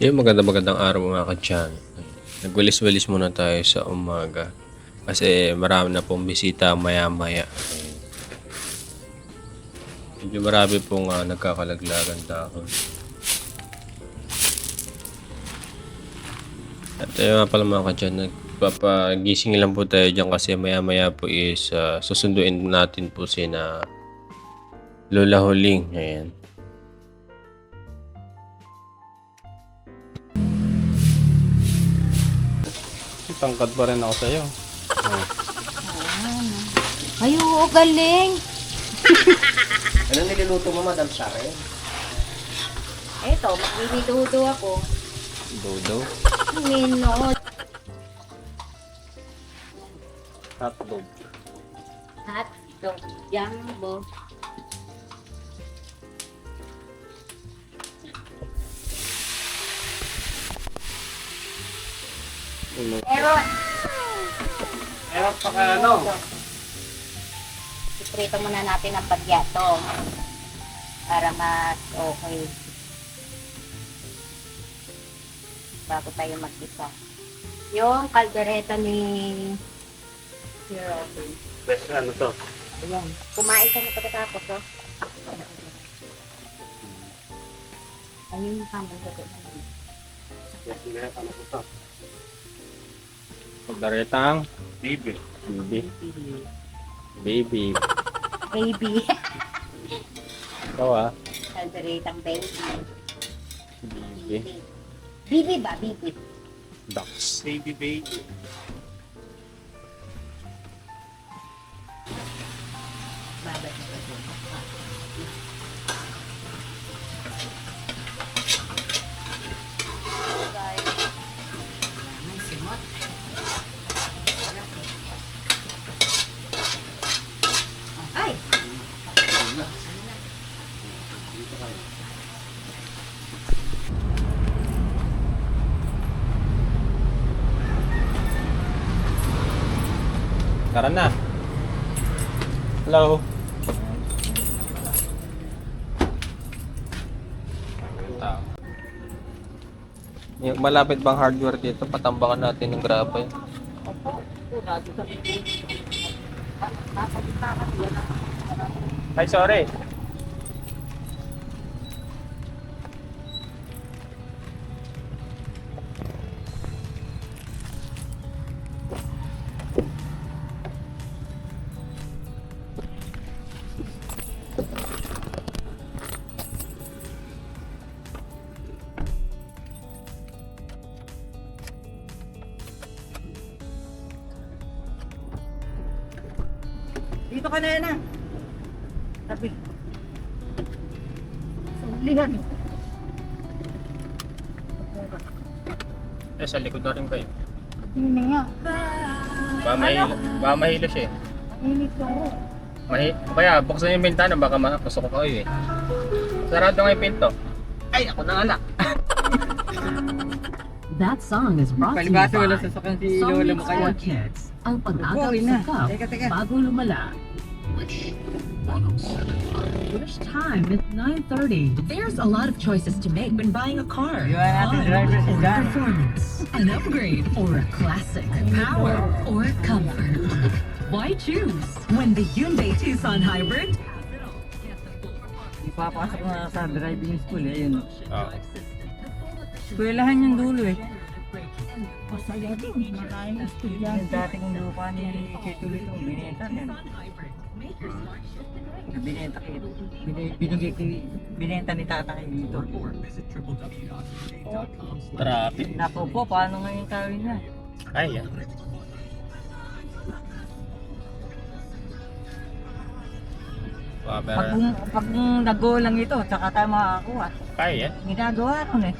Yung maganda magandang araw mga kadyan. Nagwalis-walis muna tayo sa umaga. Kasi marami na pong bisita maya-maya. Ayun. Medyo marami pong ah, nagkakalaglagan tao. At ayun nga pala mga kadyan, nagpapagising lang po tayo dyan kasi maya-maya po is ah, susunduin natin po si na Lola Huling. Ayan. Tangkad pa rin ako sa'yo. Ay, oo, galing. Ano niluluto mo, Madam Sharon? Eto, maglililuto ako. Dodo. Minot. Hotdog. Hot dog jumbo. Meron. Meron pa ka ano? Iprito muna natin ang bagyato. Para mas okay. Bago tayo mag-isa. Yung kaldereta ni ni Robin. Best ano to? Ayan. Kumain ka na pagkatapos, oh. Ayun yung tamang gagot na yun. Best nga ano to? Pagdaretang baby. Baby. Baby. Baby. Ikaw ah. Kalderetang baby. Baby. Bibi ba? Bibi. Ducks. Baby baby. Tara na. Hello. Yung malapit bang hardware dito? Patambakan natin ng grabe. Ay, sorry. Ka na yan ah. Sabi. Sulihan. Eh, sa likod na rin kayo. Hindi nga. Ba mahilo, ba mahilo siya eh. Init ko. Mahi kaya buksan yung bintana baka mapasok ko kayo eh. Sarado nga yung pinto. Ay, ako na alak. That song is brought to you by sa sakang si Lola mo Sonic kaya. for Kids. Ang pag-agap sa na. cup Teka, teka. bago lumala. Time is 9.30. There's a lot of choices to make when buying a car. Iwan natin driver si or John. performance, an upgrade, or a classic, power, or comfort. Why choose when the Hyundai Tucson Hybrid Ipapasok na sa driving school eh. Yun. Oo. Eskwelahan yung dulo eh. Masaya din. Maraming estudyante. Yung dating lupa ni Kitulit yung binenta din. Binenta kay bin- binigay kay binenta ni tata kay dito. Traffic. Naku po, paano ngayon tayo na? Ay, yan. Pag, pag nag-go lang ito, tsaka tayo makakakuha. kaya yan. Ginagawa ron eh.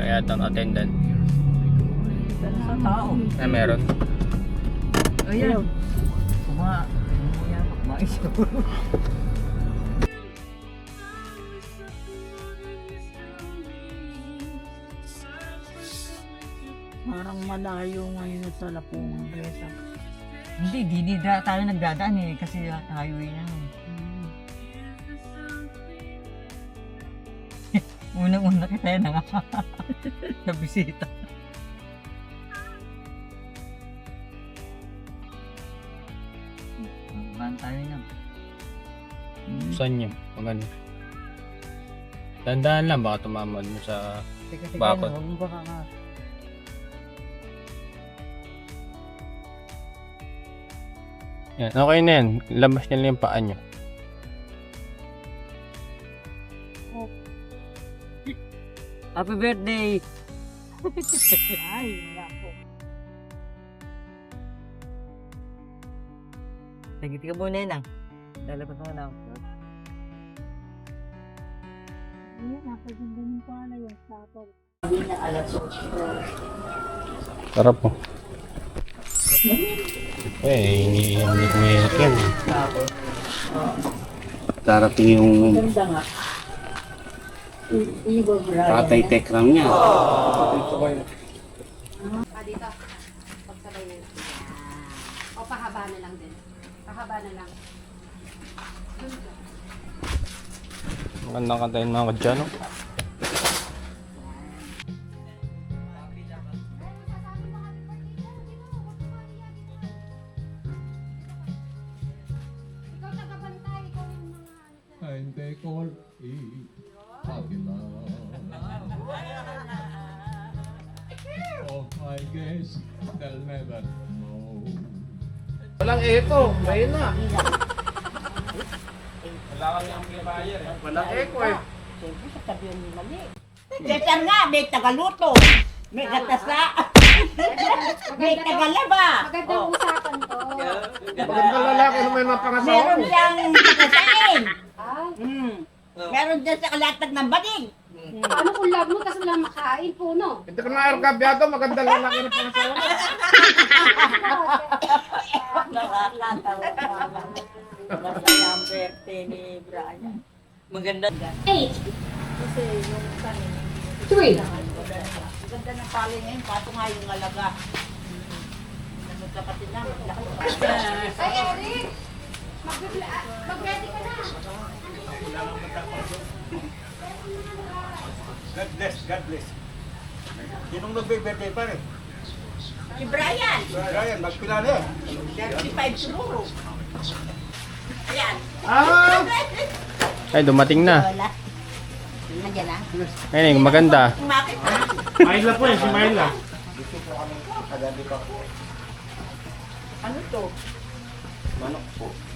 Kaya itong attendant. Sa tao. Na meron. Ayan. Kuma. Ayan, mais ko. Parang malayo ngayon sa Lapungan. Greta. Hindi, di, di da, tayo nagdadaan eh. Kasi highway na eh. Unang-una kita na nga. sa bisita. Saan tayo na? Saan yun? Pag ano? Tandaan lang, baka tumamad mo sa... Teka, teka, Bakit? Huwag mo baka ka. Yan, okay na yan. Labas niya lang yung paa niyo. Happy birthday! Ay, nako. Sagit ka muna yun ah. Lalabas mo na. Ayan, napaganda ng pala yung sapag. Sarap po. Eh, hindi ko may yan. Darating yung Ganda nga. I- Ibo Brian. tatay tekram niya. Ah, dito. Pagsabay na. Yan. O, pahaba na lang din. Pahaba na lang. Magandang kantayin mga kadyano. Ikaw Echo, may na. Walang echo eh. Siyempre, sa tabi yung mali. Desan nga, may tagaluto. May gatasa. may tagalaba. Magandang usapan to. Magandang lalaki na may mapangasawa Meron siyang pagkasain. Mm. Meron dyan sa kalatag ng banig. Paano kung love mo tapos wala makain po, no? Hindi ka na arkabyado, magandang lalaki na pangasawa mo. Nakakatawa Basta yung birthday ni Brian. Maganda. Eight. Three. Ganda ng pali ngayon, kaso nga yung alaga. Magkapatid na, maglaki. Ay, Eric! Mag- Mag-ready ka na. God bless, God bless. Sinong nagbe-birthday pa rin? Si Brian, Brian, magpila na eh. 35 siguro. Ayan. Ah! Ay, dumating na. Wala. Nandiyan na. Ayun, maganda. Kumakit na. Maila po eh, si Maila. Ano to? Manok.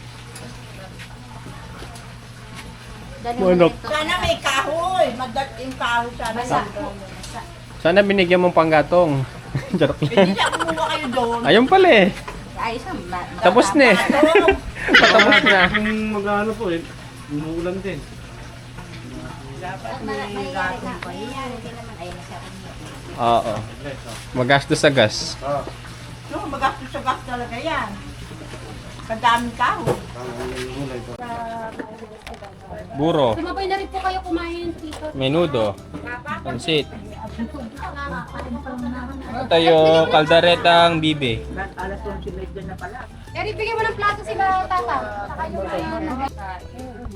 Sana may kahoy. Magdat yung kahoy sana. Sana binigyan mong panggatong. Charot Hindi lang. na kumuha kayo doon. Ayun pala eh. Ay, isang ma- Tapos na eh. Matapos. Patapos na. Kung mag-ano po eh, umuulan din. Dapat may gatong pa yun. Hindi. Oo. Magastos sa gas. No, magastos sa gas talaga yan. Kadaming kahoy. Buro. Sumabay na rin po kayo kumain, Tito. Menudo. Pansit. Tayo, kaldaretang bibe. Alas 11 na pala. Eric, bigyan mo ng plato si ba, Tata. Saka yung ano.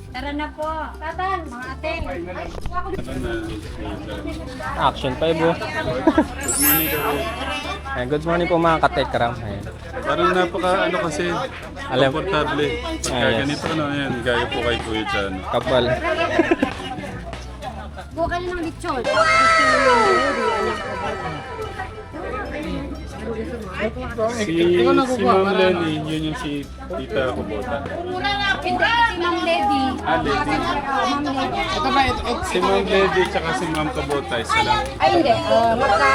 Tara na po. Tatan, mga ate. Action 5 oh. Ay, good morning po mga katekram. Ayan. Parang napaka ano kasi, Alam, komportable. Pagka Ah, yes. ganito na yan, gaya po kay Kuya Jan. kapal. Buka na ng lechon. Si, si Ma'am Lenny, yun yung si Tita Kubota. Hindi. Si Ma'am Lady. Ah, Lady. Ma'am Lady. Si Ma'am Lady tsaka si Ma'am Kubota, isa lang. Ay, hindi. Uh, magka...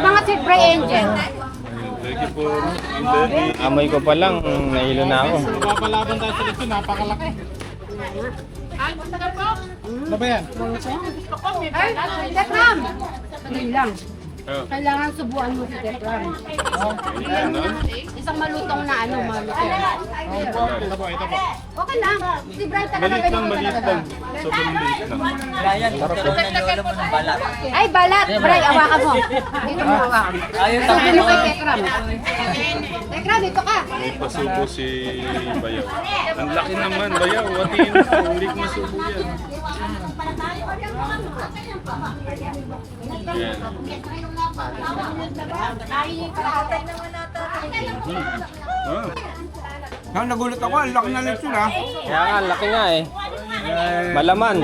Mga Sipre Angel. Thank you po, Ma'am Lenny. Amoy ko pa lang, nahilo na ako. Babalaban tayo sa lito, napakalaki. Ano ba yan? Ay, Tekram! Sandali lang. Oh. Kailangan subuan mo si Tekram. Isang malutong na ano, malutong. Ito po, ito po. Okay lang. Si Brian talaga Maliit lang, ganyan maliit talaga. lang. Sobrang maliit lang. Ryan, magkaroon na lolo mo ng balat. Ay, balat! Bray, awakan mo. Dito mo hawakan. Ayun, Sabi mo kay Tekram. Tekram, dito ka. May pasubo si Bayaw. Ang laki naman, Bayaw. Watiin mo. Hindi ko masubo yan. Yan. Ah. Ah, nagulat ako. Ang laki na lechon ha. Kaya nga, laki nga eh. Malaman.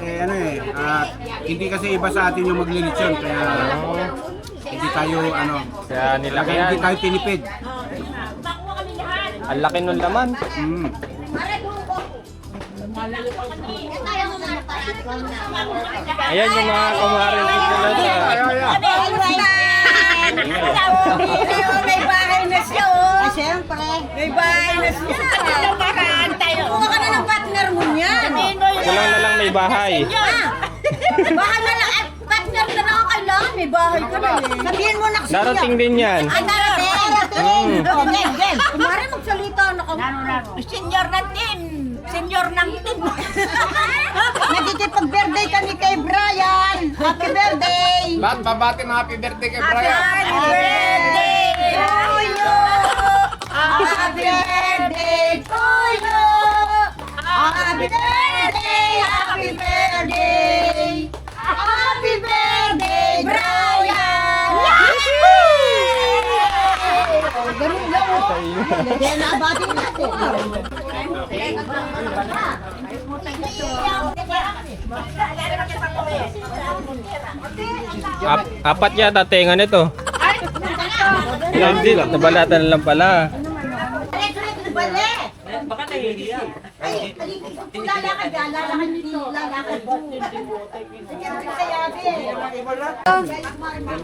Eh, ano eh. ah, hindi kasi iba sa atin yung maglilitsyon. Kaya hindi tayo ano. Kaya nilaki Kaya yan. hindi tayo tinipid. Ang laki ng laman. Mm. Ayan yung mga kumarin dito na May bahay na siya, oh. Ah, siyempre. May bahay na siya. Ano makaantay, oh. Kuha ka na ng partner mo niyan. Kulang na lang may bahay. Baka na lang, at partner ka na ang kailangan. May bahay ka na eh. Sabihin mo na kasi Darating din yan. Ay, darating. Darating. Oh, Gel, Gel. Kumari magsalita na ka. Senior ng team. Senior ng team. Nagkikipag-birthday kami kay Brian. Happy birthday. Lahat babati ng happy birthday kay Happy birthday to you. Happy birthday to you. Happy birthday, happy birthday. Happy birthday, Brian. Yahoo! Ganun lang. Ganun na abati natin. Ap apat yata tenga nito. Hindi, nabalatan lang pala. Baka nahihiya. Ay, lalakad ka, lalakad dito, lalakad. Sayabi.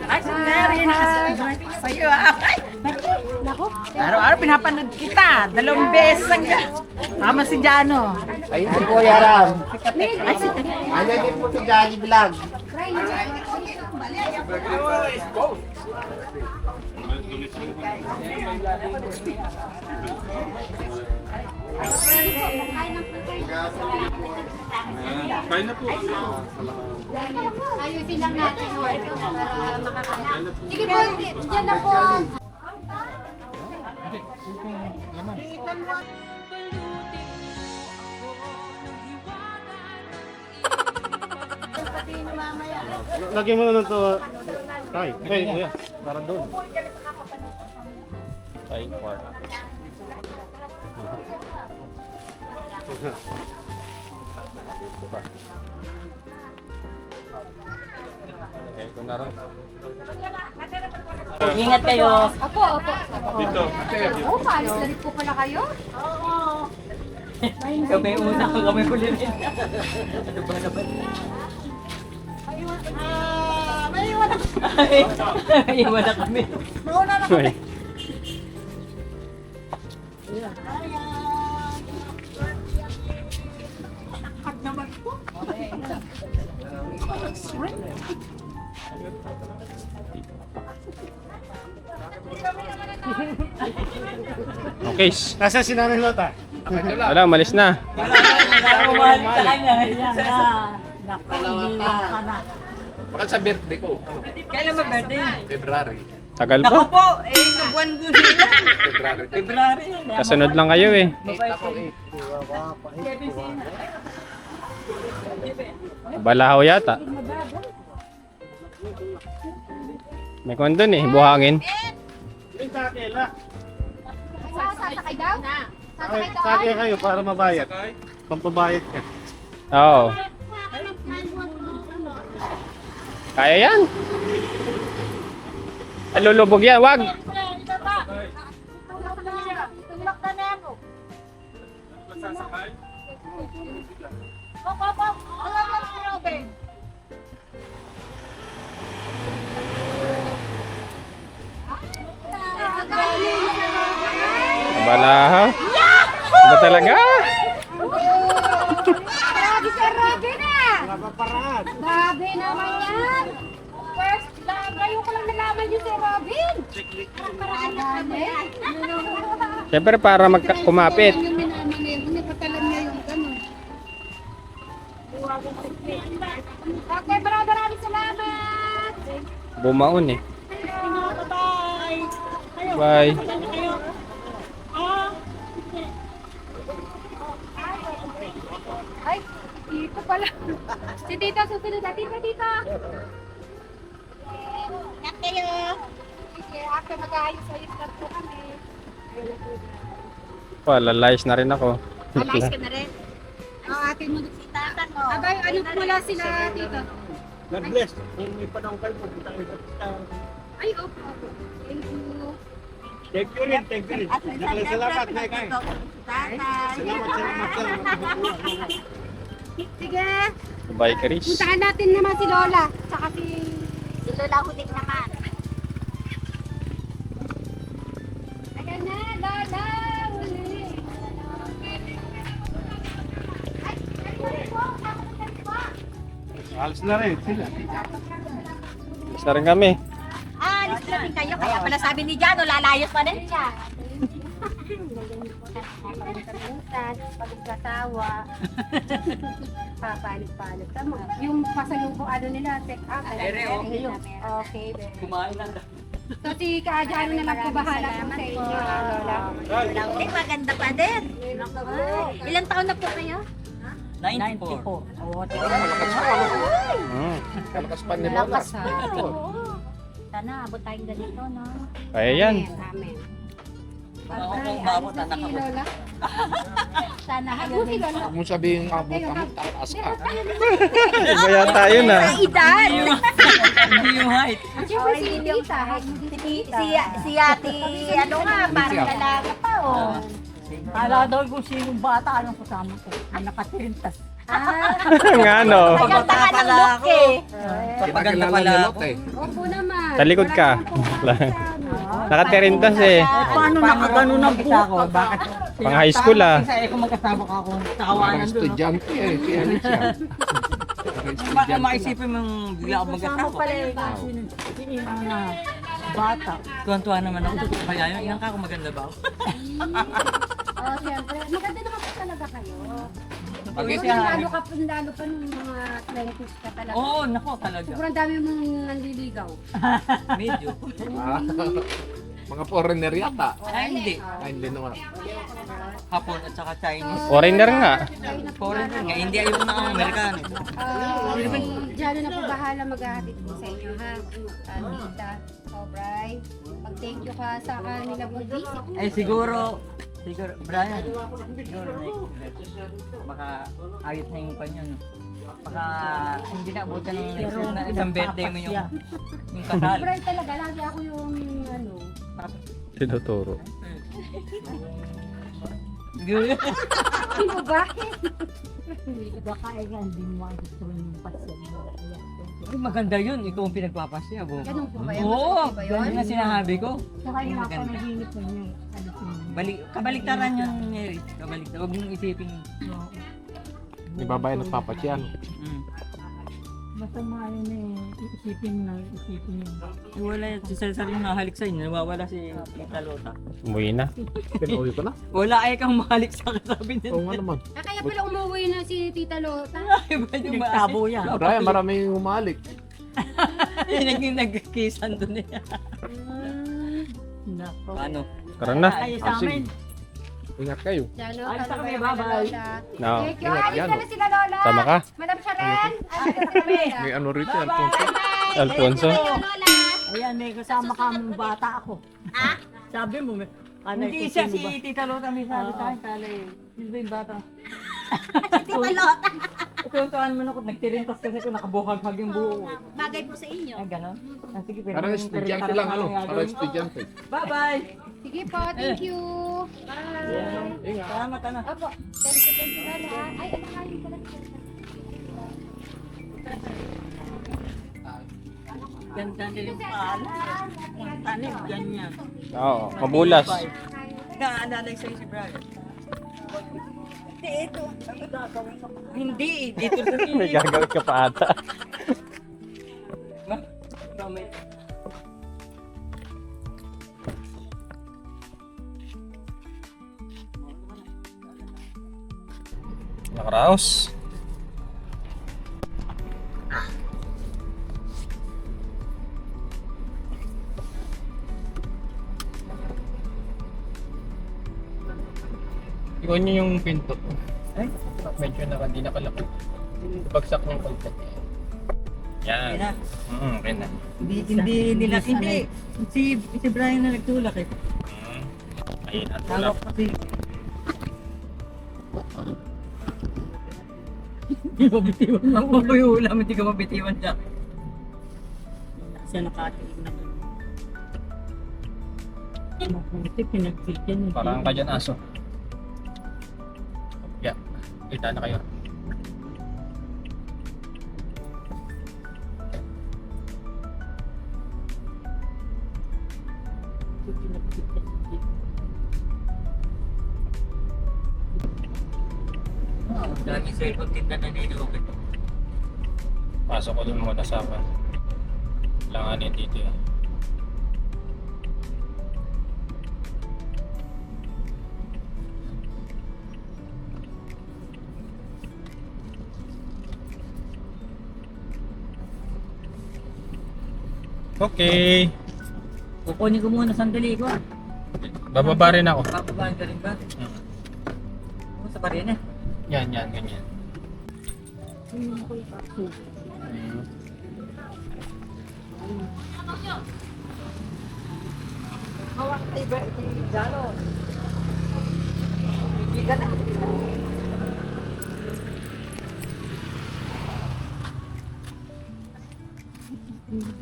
Ay, sinari na. Sa'yo ah. Araw-araw pinapanood kita. Dalawang beses ang Tama si Jano. Ayun si Kuya Ram. Ano din po si Johnny Vlog. Kain na po. Ayusin lang natin. Para makakain. Sige po, dyan na po. Lagyan mo na lang to. Tay, hey, kuya. Para doon. Ay, four. Ito na rin. Ingat kayo. Opo, opo. Dito. Oh, paalis na rin po pala kayo? Kami una, kami huli rin. Ano ba naman? Ay, iwan na kami. Ay. Okay. Nasa si Nanay Lota? Wala, malis na. Kumahal sa kanya. Bakit sa birthday ko? Kailan ba birthday? February. Tagal Ako pa. po, eh, nabuwan ko sila. February. February. Kasunod lang kayo eh. Balahaw yata. May kondon eh, buhangin. Sasakay daw? Sasakay daw? Sakay kayo para mabayad. Pampabayad ka. Oo. Kaya yan. Lulubog yan, wag. Tulak na na ako. Opo, opo. Alam mo si Robin. Balahaw. Ba talaga? si Robin. Parang dami. Siyempre para magka- kumapit. Yung minamaneho niya, patalan niya yung gano'n. Okay, maraming maraming salamat. Bumaon eh. Bye. Ay, dito pala. Si Tita, susunod na. Tita, Tita. Kayo. Sige, ako mag-aayos-ayos na po kami. Layas na rin ako. Alayos ka na rin. Ang ating mo si tatan mo. Abay, ano po wala sila, Tita? God bless. Kung may panahon kayo, pupunta kayo sa Ay, opo. opo. Thank you. Thank you rin, thank you rin. Salamat, salamat, Nay. Salamat, salamat, salamat. Sige, Bye, Chris. puntahan natin naman si Lola. Tsaka si... Si Lola Hudik naman. Alis na rin sila. Isa rin kami. Ah, alis na rin kayo. Kaya pala sabi ni Jano, lalayos pa rin siya. Kalimutan, pagkasawa. Papalit-palit ka mo. Yung pasalubong ano nila, take out. Okay, very Kumain na. So si Kaadjano na lang po bahala po sa inyo, ah, Lola. Lola maganda pa din. Ilang taon na po kayo? 94. Mm. Kalakas pa ni Lakas pa. Sana, abot tayong ganito, no? Kaya yan. Amen. Alis na anak si ako. Lola. Sana Ako si Lola. Huwag mo sabihin abot kami, tataas ka. Iba yata yun ah. Sa edad. Hindi yung height. Siyempre si Tita. Si ate, ano nga, parang dalaga pa, oh. Kala daw kung sinong bata, anong kasama ko. Ang nakatirintas. Ah, Nga no. ka ng look eh. Papaganda pala ako. eh. Opo naman. Talikod ka. Nakatirintas eh. Paano nakaganon ang buko? Bakit? Pang high school ah. Isa eh, kung magkasama ka ako, Parang tawanan doon. estudyante eh, si Alicia. Baka maisipin mong bigla ako magkasama. pala yung sinong na bata. Tuwan-tuwa naman ako. Kaya yun, ilang ka ako maganda ba ako? Oh, siyempre. Maganda naman po talaga kayo. Pag Kasi lalo ka lalo pa nung mga 20s ka talaga. Oo, nako talaga. Sobrang dami mong nanliligaw. Medyo. Mga foreigner yata. Ay, hindi. Ay, hindi naman. Hapon at saka Chinese. Foreigner nga. Foreigner nga, hindi ayaw na ang Amerikano. Si Jano na po bahala maghahatid po sa inyo ha. Uh, tita, Sobray. Pag-thank you ka sa kanila po visit. Eh siguro, siguro, Brian, siguro baka ayos na yung kanya, no? Baka hindi na abutan ng next na isang birthday mo yung, yung kasal. Sobray talaga. Lagi ako yung ano. Tinuturo. Sino ba? Baka eh nga, hindi mo ang gusto yung pasyon mo. Ay, maganda yun, ikaw ang pinagpapasya, bo. Ganun po ba yun? Oo, ba yun? ganun na sinasabi ko. Saka yung ako Maganda. naginip na niya. Ano ko yun. Balik, kabaliktaran yun, Mary. Kabaliktaran. Huwag mong isipin. Ibabay ng papasyan. Mm. Masama yun eh. Iisipin na, isipin yun. Wala yan, si Cesar yung nahalik sa'yo, nawawala si Tita Lota. Umuwi na. Pinuwi ko na. Wala ay kang mahalik sa kasabi niya. Oo nga naman. Ah, kaya pala umuwi na si Tita Lota. Iba yung Nagtabo yan. Brian, maraming humalik. Yung naging nagkikisan doon eh. Nako. Paano? Tara na. Ay, sa amin. Ingat kayo. Jano, Alis na kami, bye-bye. No. Thank you. Ingat Alis yan, na na sila Lola. Sama ka? Madam Sharon. Alis na sila. May ano rito, Alfonso. Alfonso. Ayan, may kasama ka mong bata ako. Ha? Sabi mo, may kanay Hindi siya, si? Tita Lota may sabi sa akin, kala eh. Sino ba yung bata? Tita Lota. Tuntuan mo na ako, nagtirintas kasi ko nakabuhag-hag yung buo. Bagay po sa inyo. Ay, gano'n? Ah, sige, pwede Parang mong estudyante lang, ang ano? Parang estudyante. Bye-bye! Sige po, thank you. Bye. Ingat. Salamat, ano? Opo. Thank you, thank you, Lola. Ay, ano kain pala. Ganda din yung pala. Tanim, ganyan. Oo, mabulas. Naalala sa'yo si Brian. Hindi, ito. Ang gagawin ko. Hindi, eh. dito sa May gagawin ka pa ata. Ma, comment. Nakaraos. Iwan niyo yung pinto. Ay, medyo naka, di nakalaki. Bagsak ng konti. Yan. Okay na. Mm, okay na. Hindi, hindi nila, hindi. Si, si Brian na nagtulak eh. Mm. Ayun, at wala. Tawag kasi. Hindi mabitiwan. Ang uloy ulam, hindi ka mabitiwan siya. Siya nakatingin na. Mabuti, pinagbigyan niya. Parang ka dyan aso. Kita na kayo. Dami cellphone tinda na nilo. Pasok ko dun muna sa akin. Langanin dito eh. Okay. Kukunin ko muna sandali ko. Bababa rin ako. Papabaan ka rin ba? Mm. Oo, sa parina. Yan, yan, ganyan. Mm. Hawak tayo ba? Jano. Hindi ka na. Hindi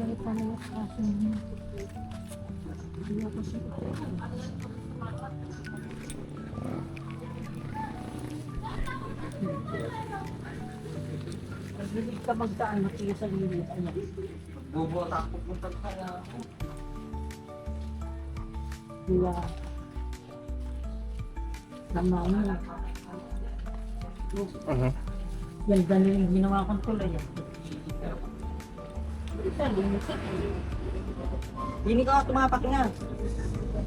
ka magdaan, makiya sa lilit. Ano? Bubota ako pupunta ka na. Diba? Tama mo. Mhm. Ganda na yung ginawa kong tulay. ah. Hindi ka tumapak na.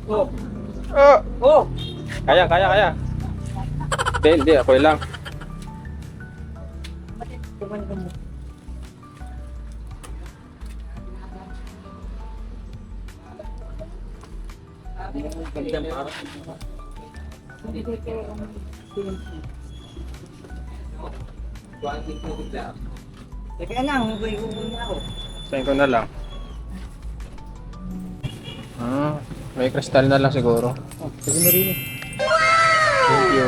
Oh. Oh. Oh! Kaya, kaya, kaya. Hindi, hindi. Ako lang. Teka lang, huwag na ako. Sayin ko na lang. Ah, may kristal na lang siguro. Sige mo rin. Thank you.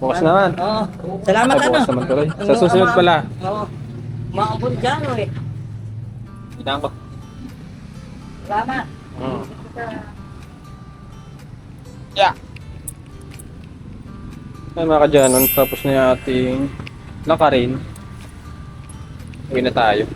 Bukas naman. Oo. Salamat Ay, ano. bukas naman tuloy. Sa susunod pala. Oo. Maabot dyan o eh. Itaan ko. Salamat. Hmm. Yeah. Ay mga kadyanon, tapos na yung ating lakarin. Uwi na tayo.